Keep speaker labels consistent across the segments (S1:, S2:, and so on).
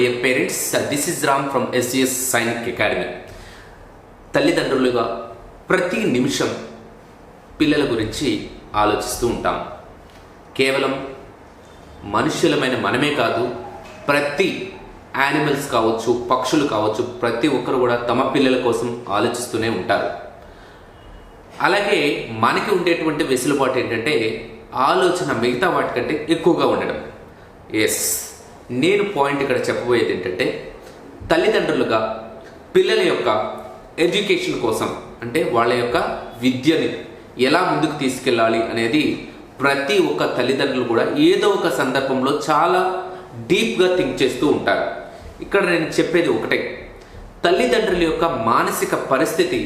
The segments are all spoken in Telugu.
S1: Dear parents this is Ram from SGS Sainik academy తల్లిదండ్రులుగా ప్రతి నిమిషం పిల్లల గురించి ఆలోచిస్తూ ఉంటాం. కేవలం మనుష్యులమైన మనమే కాదు ప్రతి యానిమల్స్ కావచ్చు పక్షులు కావచ్చు ప్రతి ఒక్కరు కూడా తమ పిల్లల కోసం ఆలోచిస్తూనే ఉంటారు. అలాగే మనకి ఉండేటువంటి వెసులుబాటు ఏంటంటే ఆలోచన మిగతా వాటికంటే ఎక్కువగా ఉండడం. ఎస్ నేను పాయింట్ ఇక్కడ చెప్పబోయేది ఏంటంటే తల్లిదండ్రులుగా పిల్లల యొక్క ఎడ్యుకేషన్ కోసం అంటే వాళ్ళ యొక్క విద్యని ఎలా ముందుకు తీసుకెళ్ళాలి అనేది ప్రతి ఒక్క తల్లిదండ్రులు కూడా ఏదో ఒక సందర్భంలో చాలా డీప్గా థింక్ చేస్తూ ఉంటారు. ఇక్కడ నేను చెప్పేది ఒకటే తల్లిదండ్రుల యొక్క మానసిక పరిస్థితి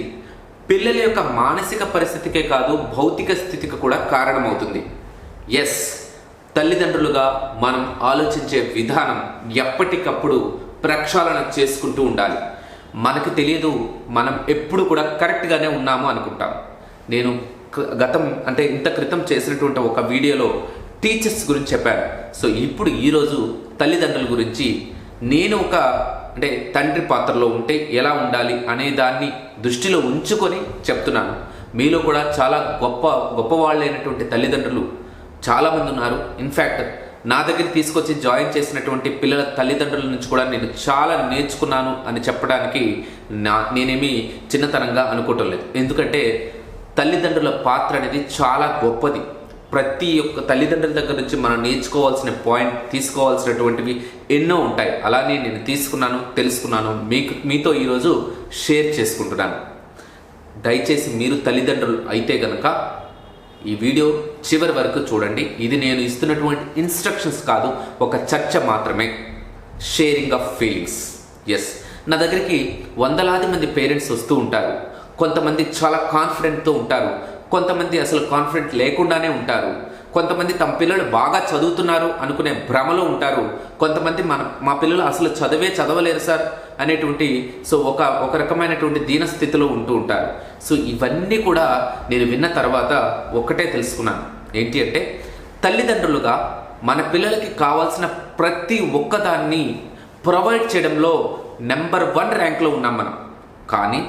S1: పిల్లల యొక్క మానసిక పరిస్థితికే కాదు భౌతిక స్థితికి కూడా కారణమవుతుంది. ఎస్ తల్లిదండ్రులుగా మనం ఆలోచించే విధానం ఎప్పటికప్పుడు ప్రక్షాళన చేసుకుంటూ ఉండాలి. మనకు తెలియదు మనం ఎప్పుడు కూడా కరెక్ట్గానే ఉన్నాము అనుకుంటాం. నేను గతం అంటే ఇంత క్రితం చేసినటువంటి ఒక వీడియోలో టీచర్స్ గురించి చెప్పాను. సో ఇప్పుడు ఈరోజు తల్లిదండ్రుల గురించి నేను ఒక అంటే తండ్రి పాత్రలో ఉంటే ఎలా ఉండాలి అనే దాన్ని దృష్టిలో ఉంచుకొని చెప్తున్నాను. మీలో కూడా చాలా గొప్ప గొప్పవాళ్ళైనటువంటి తల్లిదండ్రులు చాలామంది ఉన్నారు. ఇన్ఫ్యాక్ట్ నా దగ్గర తీసుకొచ్చి జాయిన్ చేసినటువంటి పిల్లల తల్లిదండ్రుల నుంచి కూడా నేను చాలా నేర్చుకున్నాను అని చెప్పడానికి నా నేనేమి చిన్నతనంగా అనుకోవటం లేదు. ఎందుకంటే తల్లిదండ్రుల పాత్ర అనేది చాలా గొప్పది. ప్రతి ఒక్క తల్లిదండ్రుల దగ్గర నుంచి మనం నేర్చుకోవాల్సిన పాయింట్ తీసుకోవాల్సినటువంటివి ఎన్నో ఉంటాయి. అలానే నేను తీసుకున్నాను తెలుసుకున్నాను. మీకు మీతో ఈరోజు షేర్ చేసుకుంటున్నాను. దయచేసి మీరు తల్లిదండ్రులు అయితే కనుక ఈ వీడియో చివరి వరకు చూడండి. ఇది నేను ఇస్తున్నటువంటి ఇన్స్ట్రక్షన్స్ కాదు ఒక చర్చ మాత్రమే. షేరింగ్ ఆఫ్ ఫీలింగ్స్ ఎస్ నా దగ్గరికి వందలాది మంది పేరెంట్స్ వస్తూ ఉంటారు. కొంతమంది చాలా కాన్ఫిడెంట్తో ఉంటారు. కొంతమంది అసలు కాన్ఫిడెంట్ లేకుండానే ఉంటారు. కొంతమంది తమ పిల్లలు బాగా చదువుతున్నారు అనుకునే భ్రమలో ఉంటారు. కొంతమంది మన మా పిల్లలు అసలు చదివే చదవలేరు సార్. అనేటువంటి సో ఒక ఒక రకమైనటువంటి దీన స్థితిలో ఉంటూ ఉంటారు. సో ఇవన్నీ కూడా నేను విన్న తర్వాత ఒక్కటే తెలుసుకున్నాను. ఏంటి అంటే తల్లిదండ్రులుగా మన పిల్లలకి కావాల్సిన ప్రతి ఒక్కదాన్ని ప్రొవైడ్ చేయడంలో నెంబర్ వన్ ర్యాంక్లో ఉన్నాం మనం. కానీ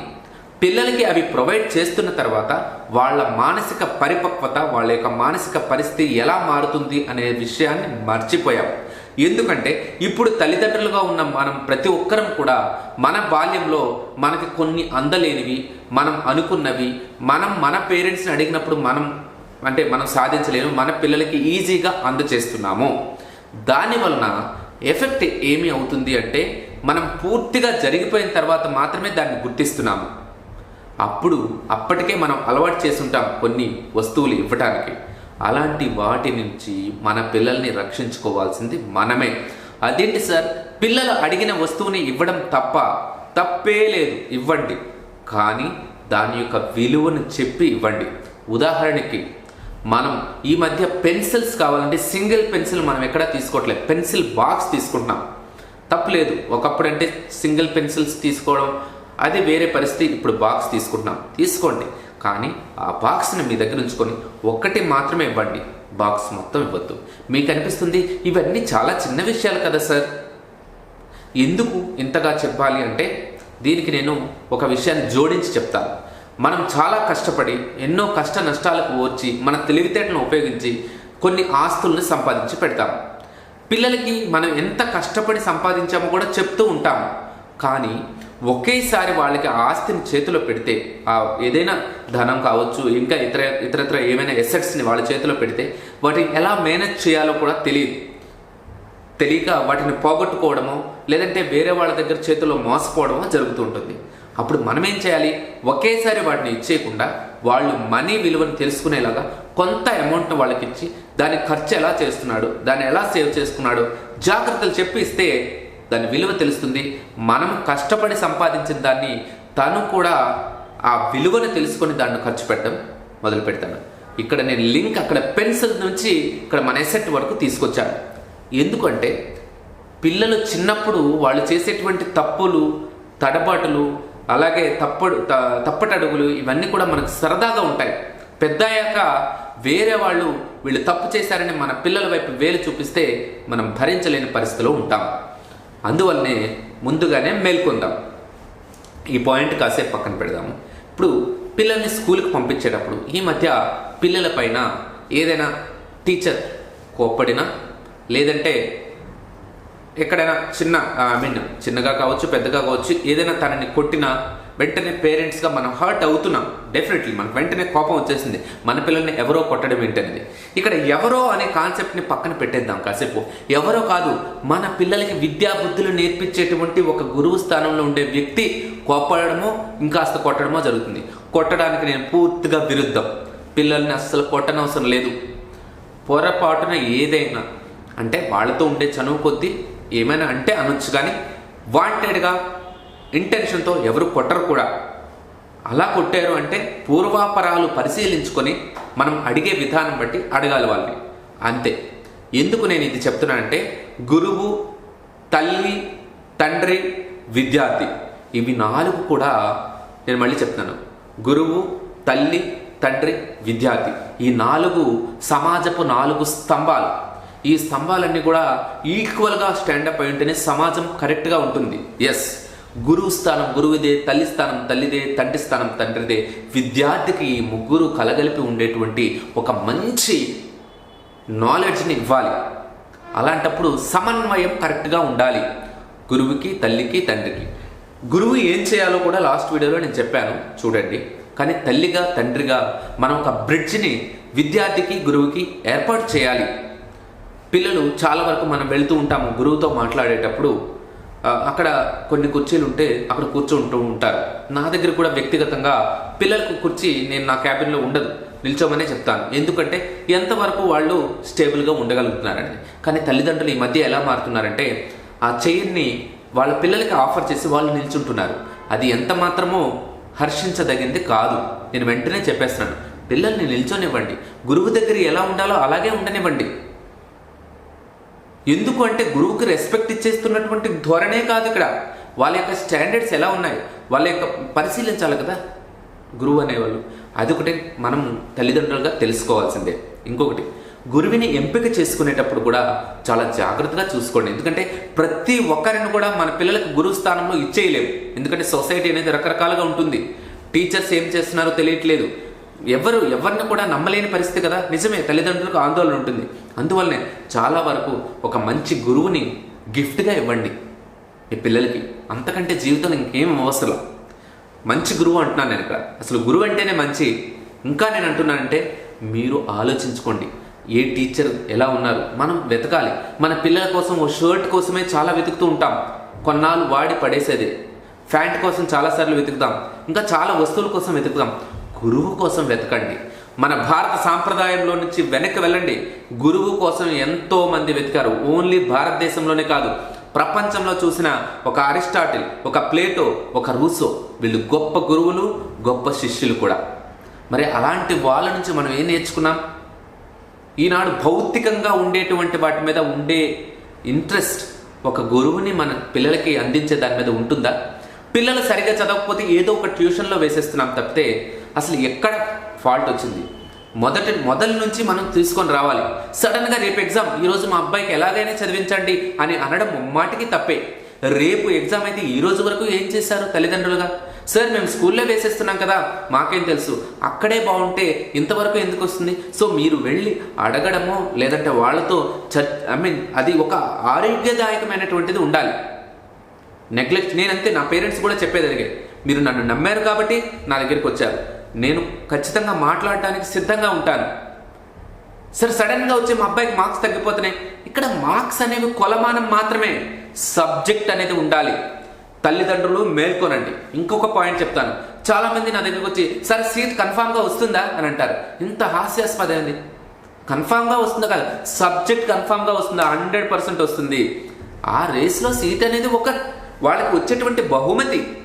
S1: పిల్లలకి అవి ప్రొవైడ్ చేస్తున్న తర్వాత వాళ్ళ మానసిక పరిపక్వత వాళ్ళ యొక్క మానసిక పరిస్థితి ఎలా మారుతుంది అనే విషయాన్ని మర్చిపోయాం. ఎందుకంటే ఇప్పుడు తల్లిదండ్రులుగా ఉన్న మనం ప్రతి ఒక్కరం కూడా మన బాల్యంలో మనకి కొన్ని అందలేనివి మనం అనుకున్నవి మనం మన పేరెంట్స్ని అడిగినప్పుడు మనం అంటే మనం సాధించలేము మన పిల్లలకి ఈజీగా అందచేస్తున్నాము. దాని వలన ఎఫెక్ట్ ఏమి అవుతుంది అంటే మనం పూర్తిగా జరిగిపోయిన తర్వాత మాత్రమే దాన్ని గుర్తిస్తున్నాము. అప్పుడు అప్పటికే మనం అలవాటు చేసుంటాం కొన్ని వస్తువులు ఇవ్వటానికి. అలాంటి వాటి నుంచి మన పిల్లల్ని రక్షించుకోవాల్సింది మనమే. అదేంటి సార్? పిల్లలు అడిగిన వస్తువుని ఇవ్వడం తప్ప తప్పే లేదు ఇవ్వండి. కానీ దాని యొక్క విలువను చెప్పి ఇవ్వండి. ఉదాహరణకి మనం ఈ మధ్య పెన్సిల్స్ కావాలంటే సింగిల్ పెన్సిల్ మనం ఎక్కడా తీసుకోవట్లేదు. పెన్సిల్ బాక్స్ తీసుకుంటున్నాం. తప్పలేదు. ఒకప్పుడు అంటే సింగిల్ పెన్సిల్స్ తీసుకోవడం అది వేరే పరిస్థితి. ఇప్పుడు బాక్స్ తీసుకుంటున్నాం. తీసుకోండి. కానీ ఆ బాక్స్ని మీ దగ్గర ఉంచుకొని ఒక్కటి మాత్రమే ఇవ్వండి. బాక్స్ మొత్తం ఇవ్వద్దు. మీకు అనిపిస్తుంది ఇవన్నీ చాలా చిన్న విషయాలు కదా సార్? ఎందుకు ఇంతగా చెప్పాలి అంటే దీనికి నేను ఒక విషయాన్ని జోడించి చెప్తాను. మనం చాలా కష్టపడి ఎన్నో కష్ట నష్టాలకు ఓర్చి మన తెలివితేటలను ఉపయోగించి కొన్ని ఆస్తుల్ని సంపాదించి పెడతాం. పిల్లలకి మనం ఎంత కష్టపడి సంపాదించామో కూడా చెప్తూ ఉంటాం. కానీ ఒకేసారి వాళ్ళకి ఆ ఆస్తిని చేతిలో పెడితే ఆ ఏదైనా ధనం కావచ్చు ఇంకా ఇతర ఇతరత్ర ఏమైనా ఎసెట్స్ని వాళ్ళ చేతిలో పెడితే వాటిని ఎలా మేనేజ్ చేయాలో కూడా తెలియదు. తెలియక వాటిని పోగొట్టుకోవడమో లేదంటే వేరే వాళ్ళ దగ్గర చేతిలో మోసపోవడమో జరుగుతూ ఉంటుంది. అప్పుడు మనం ఏం చేయాలి? ఒకేసారి వాటిని ఇచ్చేయకుండా వాళ్ళు మనీ విలువను తెలుసుకునేలాగా కొంత అమౌంట్ వాళ్ళకి ఇచ్చి దాని ఖర్చు ఎలా చేస్తున్నాడు దాన్ని ఎలా సేవ్ చేసుకున్నాడు జాగ్రత్తలు చెప్పి ఇస్తే దాని విలువ తెలుస్తుంది. మనం కష్టపడి సంపాదించిన దాన్ని తను కూడా ఆ విలువను తెలుసుకొని దాన్ని ఖర్చు పెట్టడం మొదలు పెడతాను ఇక్కడ నేను లింక్ అక్కడ పెన్సిల్ నుంచి ఇక్కడ మన ఎసెట్ వరకు తీసుకొచ్చాను. ఎందుకంటే పిల్లలు చిన్నప్పుడు వాళ్ళు చేసేటువంటి తప్పులు తడబాటులు అలాగే తప్పడు తప్పటడుగులు ఇవన్నీ కూడా మనకు సరదాగా ఉంటాయి. పెద్ద అయ్యాక వేరే వాళ్ళు వీళ్ళు తప్పు చేశారని మన పిల్లల వైపు వేలు చూపిస్తే మనం భరించలేని పరిస్థితిలో ఉంటాం. అందువల్లనే ముందుగానే మేల్కొందాం. ఈ పాయింట్ కాసేపు పక్కన పెడదాము. ఇప్పుడు పిల్లల్ని స్కూల్కి పంపించేటప్పుడు ఈ మధ్య పిల్లల పైన ఏదైనా టీచర్ కోప్పడినా లేదంటే ఎక్కడైనా చిన్న ఐ మీన్ చిన్నగా కావచ్చు పెద్దగా కావచ్చు ఏదైనా తనని కొట్టినా వెంటనే పేరెంట్స్గా మనం హర్ట్ అవుతున్నాం. డెఫినెట్లీ మనకు వెంటనే కోపం వచ్చేసింది. మన పిల్లల్ని ఎవరో కొట్టడం ఏంటనేది. ఇక్కడ ఎవరో అనే కాన్సెప్ట్ని పక్కన పెట్టేద్దాం కాసేపు. ఎవరో కాదు మన పిల్లలకి విద్యా బుద్ధులు నేర్పించేటువంటి ఒక గురువు స్థానంలో ఉండే వ్యక్తి కోపడమో ఇంకాస్త కొట్టడమో జరుగుతుంది. కొట్టడానికి నేను పూర్తిగా విరుద్ధం. పిల్లల్ని అస్సలు కొట్టనవసరం లేదు. పొరపాటున ఏదైనా అంటే వాళ్ళతో ఉండే చనువు కొద్దీ ఏమైనా అంటే అనొచ్చు కానీ వాంటెడ్గా ఇంటెన్షన్తో ఎవరు కొట్టరు కూడా. అలా కొట్టారు అంటే పూర్వాపరాలు పరిశీలించుకొని మనం అడిగే విధానం బట్టి అడగాలి వాళ్ళని. అంతే. ఎందుకు నేను ఇది చెప్తున్నానంటే గురువు తల్లి తండ్రి విద్యార్థి ఇవి నాలుగు కూడా నేను మళ్ళీ చెప్తున్నాను. గురువు తల్లి తండ్రి విద్యార్థి ఈ నాలుగు సమాజపు నాలుగు స్తంభాలు. ఈ స్తంభాలన్నీ కూడా ఈక్వల్గా స్టాండప్ అయి ఉంటేనే సమాజం కరెక్ట్గా ఉంటుంది. ఎస్. గురువు స్థానం గురువుదే తల్లి స్థానం తల్లిదే తండ్రి స్థానం తండ్రిదే. విద్యార్థికి ఈ ముగ్గురు కలగలిపి ఉండేటువంటి ఒక మంచి నాలెడ్జ్ని ఇవ్వాలి. అలాంటప్పుడు సమన్వయం కరెక్ట్గా ఉండాలి. గురువుకి తల్లికి తండ్రికి. గురువు ఏం చేయాలో కూడా లాస్ట్ వీడియోలో నేను చెప్పాను చూడండి. కానీ తల్లిగా తండ్రిగా మనం ఒక బ్రిడ్జ్ని విద్యార్థికి గురువుకి ఏర్పాటు చేయాలి. పిల్లలు చాలా వరకు మనం వెళ్తూ ఉంటాము గురువుతో మాట్లాడేటప్పుడు. అక్కడ కొన్ని కుర్చీలు ఉంటే అక్కడ కూర్చుంటూ ఉంటారు. నా దగ్గర కూడా వ్యక్తిగతంగా పిల్లలకు కుర్చీ నేను నా క్యాబిన్లో ఉండదు. నిల్చోమనే చెప్తాను. ఎందుకంటే ఎంతవరకు వాళ్ళు స్టేబుల్గా ఉండగలుగుతున్నారని కానీ తల్లిదండ్రులు ఈ మధ్య ఎలా మారుతున్నారంటే ఆ చైర్ని వాళ్ళ పిల్లలకి ఆఫర్ చేసి వాళ్ళు నిల్చుంటున్నారు. అది ఎంత మాత్రమో హర్షించదగింది కాదు. నేను వెంటనే చెప్పేస్తున్నాను. పిల్లల్ని నిల్చోనివ్వండి. గురువు దగ్గర ఎలా ఉండాలో అలాగే ఉండనివ్వండి. ఎందుకు అంటే గురువుకి రెస్పెక్ట్ ఇచ్చేస్తున్నటువంటి ధోరణే కాదు ఇక్కడ. వాళ్ళ యొక్క స్టాండర్డ్స్ ఎలా ఉన్నాయి? వాళ్ళ యొక్క పరిశీలించాలి కదా గురువు అనేవాళ్ళు. అది ఒకటి మనం తల్లిదండ్రులుగా తెలుసుకోవాల్సిందే. ఇంకొకటి గురువుని ఎంపిక చేసుకునేటప్పుడు కూడా చాలా జాగ్రత్తగా చూసుకోండి. ఎందుకంటే ప్రతి ఒక్కరిని కూడా మన పిల్లలకు గురువు స్థానంలో ఇచ్చేయలేము. ఎందుకంటే సొసైటీ అనేది రకరకాలుగా ఉంటుంది. టీచర్స్ ఏం చేస్తున్నారో తెలియట్లేదు. ఎవరు ఎవరిని కూడా నమ్మలేని పరిస్థితి కదా? నిజమే తల్లిదండ్రులకు ఆందోళన ఉంటుంది. అందువల్లనే చాలా వరకు ఒక మంచి గురువుని గిఫ్ట్గా ఇవ్వండి మీ పిల్లలకి. అంతకంటే జీవితం ఇంకేం అవసరం మంచి గురువు అంటున్నాను నేను ఇక్కడ. అసలు గురువు అంటేనే మంచి. ఇంకా నేను అంటున్నానంటే మీరు ఆలోచించుకోండి. ఏ టీచర్ ఎలా ఉన్నారు? మనం వెతకాలి. మన పిల్లల కోసం ఓ షర్ట్ కోసమే చాలా వెతుకుతూ ఉంటాం. కొన్నాళ్ళు వాడి పడేసేది. ప్యాంట్ కోసం చాలాసార్లు వెతుకుతాం ఇంకా చాలా వస్తువుల కోసం వెతుకుతాం గురువు కోసం వెతకండి. మన భారత సాంప్రదాయంలో నుంచి వెనక్కి వెళ్ళండి. గురువు కోసం ఎంతో మంది వెతికారు. ఓన్లీ భారతదేశంలోనే కాదు ప్రపంచంలో చూసిన ఒక అరిస్టాటిల్ ఒక ప్లేటో ఒక రూసో వీళ్ళు గొప్ప గురువులు గొప్ప శిష్యులు కూడా. మరి అలాంటి వాళ్ళ నుంచి మనం ఏం నేర్చుకున్నాం? ఈనాడు భౌతికంగా ఉండేటువంటి వాటి మీద ఉండే ఇంట్రెస్ట్ ఒక గురువుని మన పిల్లలకి అందించే దాని మీద ఉంటుందా? పిల్లలు సరిగ్గా చదవకపోతే ఏదో ఒక ట్యూషన్లో వేసేస్తున్నాం తప్పితే అసలు ఎక్కడ ఫాల్ట్ వచ్చింది? మొదటి మొదల నుంచి మనం తీసుకొని రావాలి. సడన్గా రేపు ఎగ్జామ్ ఈరోజు మా అబ్బాయికి ఎలాగైనా చదివించండి అని అనడం ముమ్మాటికి తప్పే. రేపు ఎగ్జామ్ అయితే ఈ రోజు వరకు ఏం చేశారు తల్లిదండ్రులుగా? సార్ మేము స్కూల్లో వేసేస్తున్నాం కదా మాకేం తెలుసు. అక్కడే బాగుంటే ఇంతవరకు ఎందుకు వస్తుంది? సో మీరు వెళ్ళి అడగడమో లేదంటే వాళ్ళతో చ ఐ మీన్ అది ఒక ఆరోగ్యదాయకమైనటువంటిది ఉండాలి. నెగ్లెక్ట్ నేనంతే నా పేరెంట్స్ కూడా చెప్పేదరిగాయి మీరు నన్ను నమ్మారు కాబట్టి నా దగ్గరికి వచ్చారు. నేను ఖచ్చితంగా మాట్లాడటానికి సిద్ధంగా ఉంటాను. సరే సడన్గా వచ్చి మా అబ్బాయికి మార్క్స్ తగ్గిపోతున్నాయి. ఇక్కడ మార్క్స్ అనేవి కొలమానం మాత్రమే. సబ్జెక్ట్ అనేది ఉండాలి. తల్లిదండ్రులు మేల్కొనండి. ఇంకొక పాయింట్ చెప్తాను. చాలామంది నా దగ్గరకు వచ్చి సరే సీట్ కన్ఫామ్గా వస్తుందా? అని అంటారు. ఇంత హాస్యాస్పదమైంది కన్ఫామ్గా వస్తుందా కాదు సబ్జెక్ట్ కన్ఫామ్గా వస్తుందా? హండ్రెడ్ పర్సెంట్ వస్తుంది. ఆ రేస్లో సీట్ అనేది ఒక వాళ్ళకి వచ్చేటువంటి బహుమతి.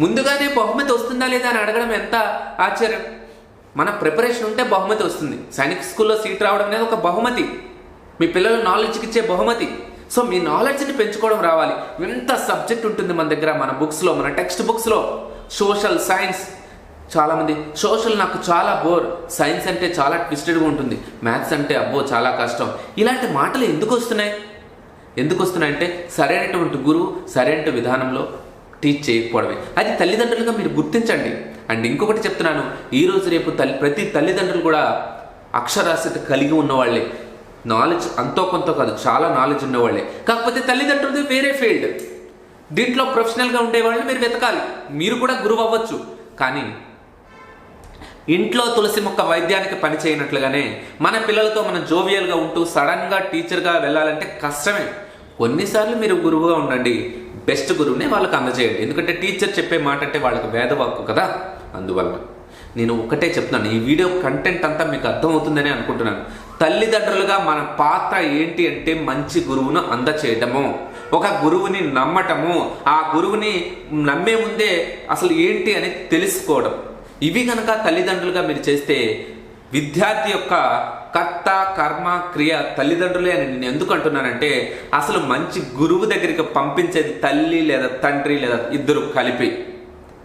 S1: ముందుగానే బహుమతి వస్తుందా లేదా అని అడగడం ఎంత ఆశ్చర్యం? మన ప్రిపరేషన్ ఉంటే బహుమతి వస్తుంది. సైనిక్ స్కూల్లో సీట్ రావడం అనేది ఒక బహుమతి. మీ పిల్లల నాలెడ్జ్కి ఇచ్చే బహుమతి. సో మీ నాలెడ్జ్ని పెంచుకోవడం రావాలి. ఎంత సబ్జెక్ట్ ఉంటుంది మన దగ్గర? మన బుక్స్లో మన టెక్స్ట్ బుక్స్లో సోషల్ సైన్స్ చాలామంది సోషల్ నాకు చాలా బోర్ సైన్స్ అంటే చాలా ట్విస్టెడ్గా ఉంటుంది. మ్యాథ్స్ అంటే అబ్బో చాలా కష్టం. ఇలాంటి మాటలు ఎందుకు వస్తున్నాయి? ఎందుకు వస్తున్నాయంటే సరైనటువంటి గురువు సరైన విధానంలో టీచ్ చేయకపోవడమే. అది తల్లిదండ్రులుగా మీరు గుర్తించండి. అండ్ ఇంకొకటి చెప్తున్నాను ఈ రోజు రేపు తల్లి ప్రతి తల్లిదండ్రులు కూడా అక్షరాస్యత కలిగి ఉన్నవాళ్ళే నాలెడ్జ్ అంతో కొంత కాదు చాలా నాలెడ్జ్ ఉన్నవాళ్ళే కాకపోతే తల్లిదండ్రులది వేరే ఫీల్డ్ దీంట్లో ప్రొఫెషనల్గా ఉండేవాళ్ళని మీరు వెతకాలి. మీరు కూడా గురువు అవ్వచ్చు. కానీ ఇంట్లో తులసి మొక్క వైద్యానికి పని చేయనట్లుగానే మన పిల్లలతో మనం జోవియల్గా ఉంటూ సడన్గా టీచర్గా వెళ్ళాలంటే కష్టమే. కొన్నిసార్లు మీరు గురువుగా ఉండండి. బెస్ట్ గురువునే వాళ్ళకి అందజేయండి. ఎందుకంటే టీచర్ చెప్పే మాట అంటే వాళ్ళకి వేదవాక్కు కదా? అందువల్ల. నేను ఒకటే చెప్తున్నాను. ఈ వీడియో కంటెంట్ అంతా మీకు అర్థమవుతుందని అనుకుంటున్నాను. తల్లిదండ్రులుగా మన పాత్ర ఏంటి అంటే మంచి గురువును అందచేయటము. ఒక గురువుని నమ్మటము. ఆ గురువుని నమ్మే ముందే అసలు ఏంటి అని తెలుసుకోవడం. ఇవి కనుక తల్లిదండ్రులుగా మీరు చేస్తే విద్యార్థి యొక్క కర్త కర్మ క్రియ తల్లిదండ్రులే అని నేను ఎందుకు అంటున్నానంటే అసలు మంచి గురువు దగ్గరికి పంపించేది తల్లి లేదా తండ్రి లేదా ఇద్దరు కలిపి.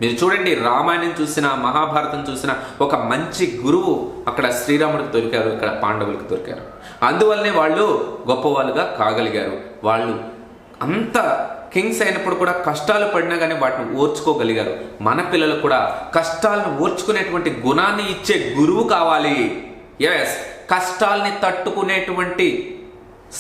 S1: మీరు చూడండి రామాయణం చూసిన మహాభారతం చూసిన ఒక మంచి గురువు అక్కడ శ్రీరాముడికి దొరికారు ఇక్కడ పాండవులకు దొరికారు. అందువల్లనే వాళ్ళు గొప్పవాళ్ళుగా కాగలిగారు. వాళ్ళు అంత కింగ్స్ అయినప్పుడు కూడా కష్టాలు పడినా కానీ వాటిని ఓర్చుకోగలిగారు. మన పిల్లలు కూడా కష్టాలను ఓర్చుకునేటువంటి గుణాన్ని ఇచ్చే గురువు కావాలి. ఎస్ కష్టాల్ని తట్టుకునేటువంటి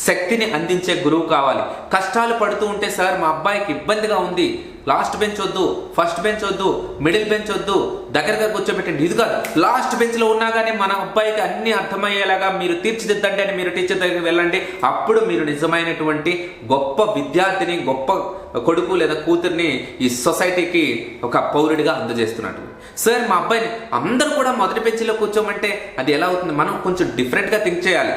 S1: శక్తిని అందించే గురువు కావాలి. కష్టాలు పడుతూ ఉంటే సార్ మా అబ్బాయికి ఇబ్బందిగా ఉంది. లాస్ట్ బెంచ్ వద్దు ఫస్ట్ బెంచ్ వద్దు మిడిల్ బెంచ్ వద్దు దగ్గరగా కూర్చోబెట్టండి. ఇది కాదు. లాస్ట్ బెంచ్లో ఉన్నా కానీ మన అబ్బాయికి అన్ని అర్థమయ్యేలాగా మీరు తీర్చిదిద్దండి అని మీరు టీచర్ దగ్గరికి వెళ్ళండి. అప్పుడు మీరు నిజమైనటువంటి గొప్ప విద్యార్థిని గొప్ప కొడుకు లేదా కూతుర్ని ఈ సొసైటీకి ఒక పౌరుడిగా అందజేస్తున్నట్టు. సార్ మా అబ్బాయిని అందరూ కూడా మొదటి బెంచ్లో కూర్చోమంటే అది ఎలా అవుతుంది? మనం కొంచెం డిఫరెంట్గా థింక్ చేయాలి.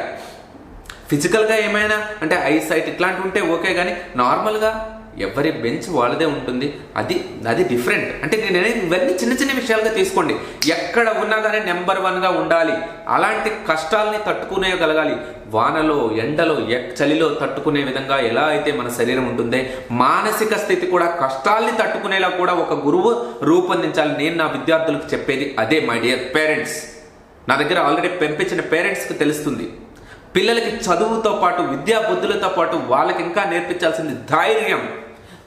S1: ఫిజికల్గా ఏమైనా? అంటే ఐ సైట్ ఇట్లాంటివి ఉంటే ఓకే కానీ నార్మల్గా ఎవరి బెంచ్ వాళ్ళదే ఉంటుంది. అది అది డిఫరెంట్. అంటే నేను అనేది ఇవన్నీ చిన్న చిన్న విషయాలుగా తీసుకోండి. ఎక్కడ ఉన్నా కానీ నెంబర్ వన్గా ఉండాలి. అలాంటి కష్టాలని తట్టుకునేయగలగాలి. వానలో ఎండలో చలిలో తట్టుకునే విధంగా ఎలా అయితే మన శరీరం ఉంటుందే మానసిక స్థితి కూడా కష్టాల్ని తట్టుకునేలా కూడా ఒక గురువు రూపొందించాలి. నేను నా విద్యార్థులకు చెప్పేది అదే మై డియర్ పేరెంట్స్. నా దగ్గర ఆల్రెడీ పెంపించిన పేరెంట్స్కి తెలుస్తుంది. పిల్లలకి చదువుతో పాటు విద్యా బుద్ధులతో పాటు వాళ్ళకి ఇంకా నేర్పించాల్సింది ధైర్యం.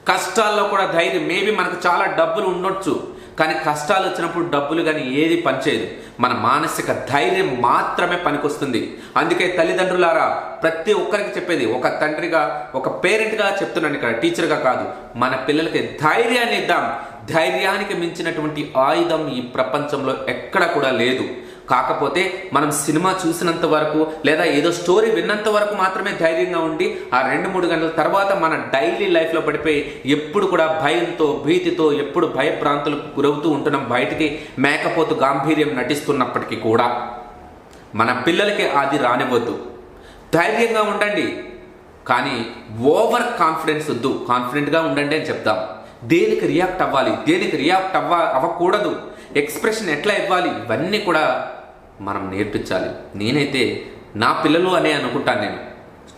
S1: కష్టాల్లో కూడా ధైర్యం. మేబీ మనకు చాలా డబ్బులు ఉండొచ్చు కానీ కష్టాలు వచ్చినప్పుడు డబ్బులు కానీ ఏది పనిచేయదు. మన మానసిక ధైర్యం మాత్రమే పనికొస్తుంది. అందుకే తల్లిదండ్రులారా ప్రతి ఒక్కరికి చెప్పేది ఒక తండ్రిగా ఒక పేరెంట్గా చెప్తున్నాను ఇక్కడ టీచర్గా కాదు. మన పిల్లలకి ధైర్యాన్ని ఇద్దాం. ధైర్యానికి మించినటువంటి ఆయుధం ఈ ప్రపంచంలో ఎక్కడ కూడా లేదు. కాకపోతే మనం సినిమా చూసినంత వరకు లేదా ఏదో స్టోరీ విన్నంత వరకు మాత్రమే ధైర్యంగా ఉండి ఆ రెండు మూడు గంటల తర్వాత మన డైలీ లైఫ్లో పడిపోయి ఎప్పుడు కూడా భయంతో భీతితో ఎప్పుడు భయప్రాంతులకు గురవుతూ ఉంటున్నాం బయటికి మేకపోతు గాంభీర్యం నటిస్తున్నప్పటికీ కూడా. మన పిల్లలకి అది రానివ్వద్దు. ధైర్యంగా ఉండండి. కానీ ఓవర్ కాన్ఫిడెన్స్ వద్దు. కాన్ఫిడెంట్గా ఉండండి అని చెప్తాం దేనికి రియాక్ట్ అవ్వాలి? దేనికి రియాక్ట్ అవ్వ అవ్వకూడదు. ఎక్స్ప్రెషన్ ఎట్లా ఇవ్వాలి? ఇవన్నీ కూడా మనం నేర్పించాలి. నేనైతే నా పిల్లలు అనే అనుకుంటాను నేను.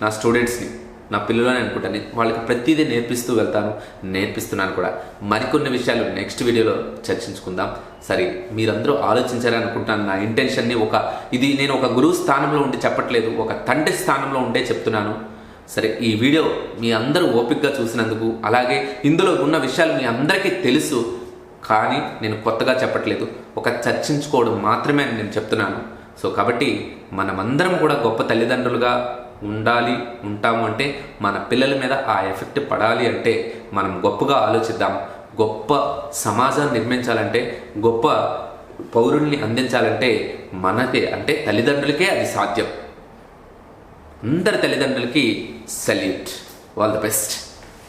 S1: నా స్టూడెంట్స్ని. నా పిల్లలు అని అనుకుంటాను. వాళ్ళకి ప్రతిదీ నేర్పిస్తూ వెళ్తాను నేర్పిస్తున్నాను కూడా. మరికొన్ని విషయాలు నెక్స్ట్ వీడియోలో చర్చించుకుందాం. సరే మీరందరూ ఆలోచించారని అనుకుంటాను. నా ఇంటెన్షన్ని ఒక ఇది నేను ఒక గురువు స్థానంలో ఉండి చెప్పట్లేదు ఒక తండ్రి స్థానంలో ఉండే చెప్తున్నాను. సరే ఈ వీడియో మీ అందరూ ఓపికగా చూసినందుకు అలాగే ఇందులో ఉన్న విషయాలు మీ అందరికీ తెలుసు. కానీ నేను కొత్తగా చెప్పట్లేదు. ఒక చర్చించుకోవడం మాత్రమే అని నేను చెప్తున్నాను. సో కాబట్టి మనమందరం కూడా గొప్ప తల్లిదండ్రులుగా ఉండాలి ఉంటాము అంటే మన పిల్లల మీద ఆ ఎఫెక్ట్ పడాలి అంటే మనం గొప్పగా ఆలోచిద్దాం. గొప్ప సమాజాన్ని నిర్మించాలంటే గొప్ప పౌరుల్ని అందించాలంటే మనకే అంటే తల్లిదండ్రులకే అది సాధ్యం. అందరి తల్లిదండ్రులకి సల్యూట్. All the best.